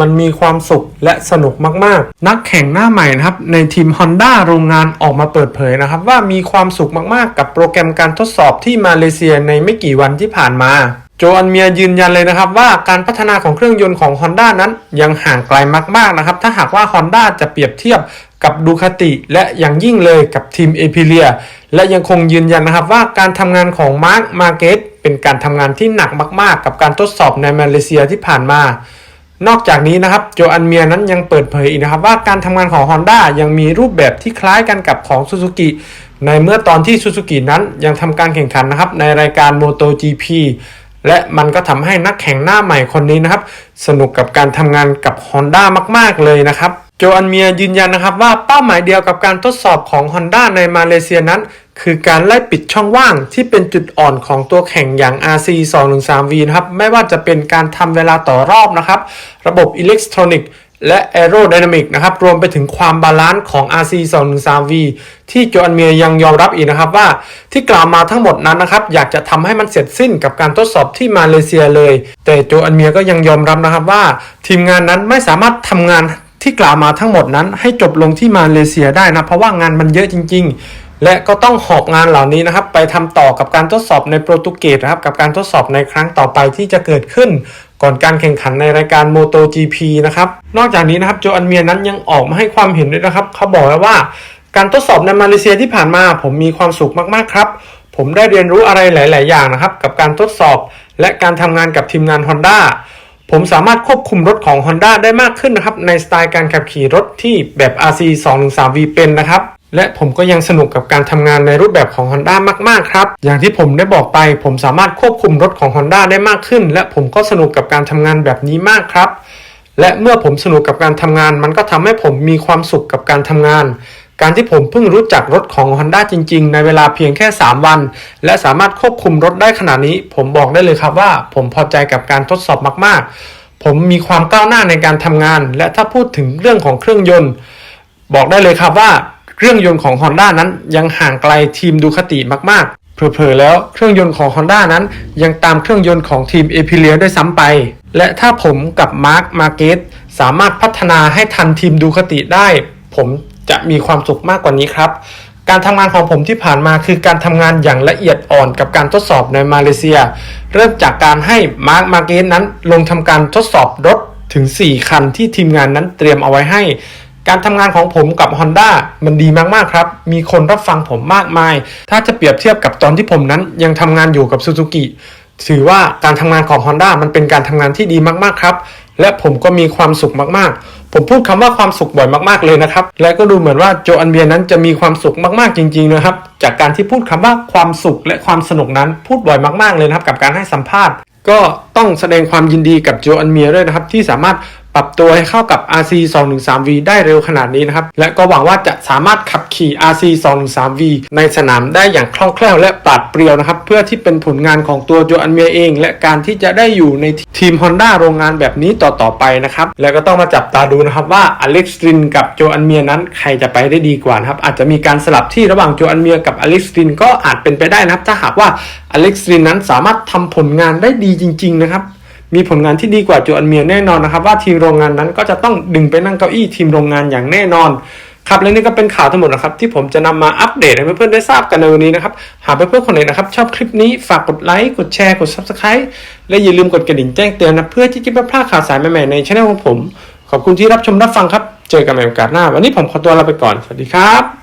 มันมีความสุขและสนุกมากๆ นักแข่งหน้าใหม่นะครับ ในทีม Honda โรงงานออกมาเปิดเผยนะครับ ว่ามีความสุขมากๆ กับโปรแกรมการทดสอบที่มาเลเซียในไม่กี่วันที่ผ่านมา โจอันเมียยืนยันเลยนะครับ ว่าการพัฒนาของเครื่องยนต์ของ Honda นั้นยังห่างไกลมากๆนะครับ ถ้าหากว่า Honda จะเปรียบเทียบกับดูคาติและอย่างยิ่งเลยกับทีมเอพิเลียและยังคงยืนยันนะครับว่าการทำงานของมาร์คมาเกตเป็นการทำงานที่หนักมาก ๆ กับการทดสอบในมาเลเซียที่ผ่านมา นอกจากนี้นะครับโจอันเมียนั้นยังเปิดเผยอีกนะครับว่าการทำงานของ Honda ยังมีรูปแบบที่คล้ายกันกับของ Suzuki ในเมื่อตอนที่ Suzuki นั้นยังทำการแข่งขันนะครับในรายการ MotoGP และมันก็ทำให้นักแข่งหน้าใหม่คนนี้นะครับ สนุกกับการทำงานกับ Honda มาก ๆ เลยนะครับ โจอันเมียยืนยันนะครับว่าเป้าหมายเดียวกับการทดสอบของ Honda ในมาเลเซียนั้น คือการไล่ปิดช่องว่างที่เป็นจุดอ่อนของตัวแข่งอย่าง RC 2 1 3 V นะครับไม่ว่าจะเป็นการทำเวลาต่อรอบนะครับ ระบบอิเล็กทรอนิกส์และ Aerodynamic นะครับรวมไปถึงความบาลานซ์ของ RC 2 1 3 V ที่โจอันเมียยังยอมรับอีกนะครับว่าที่กล่าวมาทั้งหมดนั้นนะครับอยากจะทำให้มันเสร็จสิ้นกับการทดสอบที่มาเลเซียเลย แต่โจอันเมียก็ยังยอมรับนะครับว่า ทีมงานนั้นไม่สามารถทำงาน ที่กล่าวมาทั้งหมดนั้นให้จบลงที่มาเลเซียได้นะเพราะว่างานมันเยอะจริง ๆ และก็ต้องหอบงานเหล่านี้นะครับ ไปทำต่อกับการทดสอบในโปรตุเกสนะครับกับการทดสอบในครั้งต่อไปที่จะเกิดขึ้น ก่อนการแข่งขันในรายการ MotoGP นะครับนอกจากนี้นะครับโจอันเมียนั้นยังออกมาให้ความเห็นด้วยนะครับ เขาบอกว้ว่าการทดสอบในมาเลเซียที่ผ่านมา ผมมีความสุขมากๆครับ ผมได้เรียนรู้อะไรหลาย ๆ อย่างนะครับ กับการทดสอบ และการทำงานกับทีมงาน Honda ผมสามารถควบคุมรถของ Honda ได้มากขึ้นนะครับ ในสไตล์การขับขี่รถที่แบบ RC 2 3 V เป็นนะครับและผมก็ยังสนุกกับการทำงานในรูปแบบของ Honda มากๆครับ อย่างที่ผมได้บอกไป ผมสามารถควบคุมรถของ Honda ได้มากขึ้น และผมก็สนุกกับการทำงานแบบนี้มากครับ และเมื่อผมสนุกกับการทำงาน มันก็ทำให้ผมมีความสุขกับการทำงาน การที่ผมเพิ่งรู้จักรถของ Honda จริง ๆ ในเวลาเพียงแค่ 3 วัน และสามารถควบคุมรถได้ขนาดนี้ ผมบอกได้เลยครับว่าผมพอใจกับการทดสอบมาก ๆ ผมมีความก้าวหน้าในการทำงาน และถ้าพูดถึงเรื่องของเครื่องยนต์ บอกได้เลยครับว่าเครื่องยนต์ของ Honda นั้นยังห่างไกลทีมดูคติมาก ๆเผลอๆแล้วเครื่องยนต์ของ Honda นั้น ยังตามเครื่องยนต์ของทีมเอพิเลียด้วยซ้ำไป และถ้าผมกับมาร์คมาเกตสามารถพัฒนาให้ทันทีมดูคติได้ ผม จะมีความสุขมากกว่านี้ครับ การทำงานของผมที่ผ่านมาคือการทำงานอย่างละเอียดอ่อนกับการทดสอบในมาเลเซีย เริ่มจากการให้มาร์คมาเกตนั้นลงทำการทดสอบรถถึง 4 คันที่ทีมงานนั้นเตรียมเอาไว้ให้ การทำงานของผมกับ Honda มันดีมาก ๆ ครับ มีคนรับฟังผมมากมาย ถ้าจะเปรียบเทียบกับตอนที่ผมนั้นยังทำงานอยู่กับ Suzuki ถือว่าการทำงานของ Honda มันเป็นการทำงานที่ดีมาก ๆ ครับ และผมก็มีความสุขมากๆ ผมพูดคำว่าความสุขบ่อยมากๆเลยนะครับ และก็ดูเหมือนว่าโจอันเบียนั้นจะมีความสุขมากๆจริงๆนะครับ จากการที่พูดคำว่าความสุขและความสนุกนั้นพูดบ่อยมากๆเลยนะครับ กับการให้สัมภาษณ์ ก็ต้องแสดงความยินดีกับโจอันเมียด้วยนะครับที่สามารถ ปรับตัวให้เข้ากับ RC 2 1 3 V ได้เร็วขนาดนี้นะครับ และก็หวังว่าจะสามารถขับขี่ RC 2 1 3 V ในสนามได้อย่างคล่องแคล่วและปราดเปรียวนะครับ เพื่อที่เป็นผลงานของตัวโจอันเมียเอง และการที่จะได้อยู่ในทีม Honda โรงงานแบบนี้ต่อ ๆ ไปนะครับ แล้วก็ต้องมาจับตาดูนะครับว่าอเล็กซ์รินกับโจอันเมียนั้นใครจะไปได้ดีกว่านะครับ อาจจะมีการสลับที่ระหว่างโจอันเมียกับอเล็กซ์รินก็อาจเป็นไปได้นะครับ ถ้าหากว่าอเล็กซ์รินนั้นสามารถทำผลงานได้ดีจริง ๆ นะครับ มีผลงานที่ดีกว่าโจอันเมียแน่นอนนะครับ ว่าทีมโรงงานนั้นก็จะต้องดึงไปนั่งเก้าอี้ทีมโรงงานอย่างแน่นอนครับและนี่ก็เป็นข่าวทั้งหมดนะครับ ที่ผมจะนำมาอัปเดตให้เพื่อนๆได้ทราบกันในวันนี้นะครับ หากเพื่อนๆคนไหนนะครับ ชอบคลิปนี้ฝากกดไลค์กดแชร์กด Subscribe และอย่าลืมกดกระดิ่งแจ้งเตือนนะ เพื่อที่จะไม่พลาดข่าวสารใหม่ๆในช่องของผม ขอบคุณที่รับชมรับฟังครับ เจอกันใหม่โอกาสหน้า วันนี้ผมขอตัวลาไปก่อนสวัสดีครับ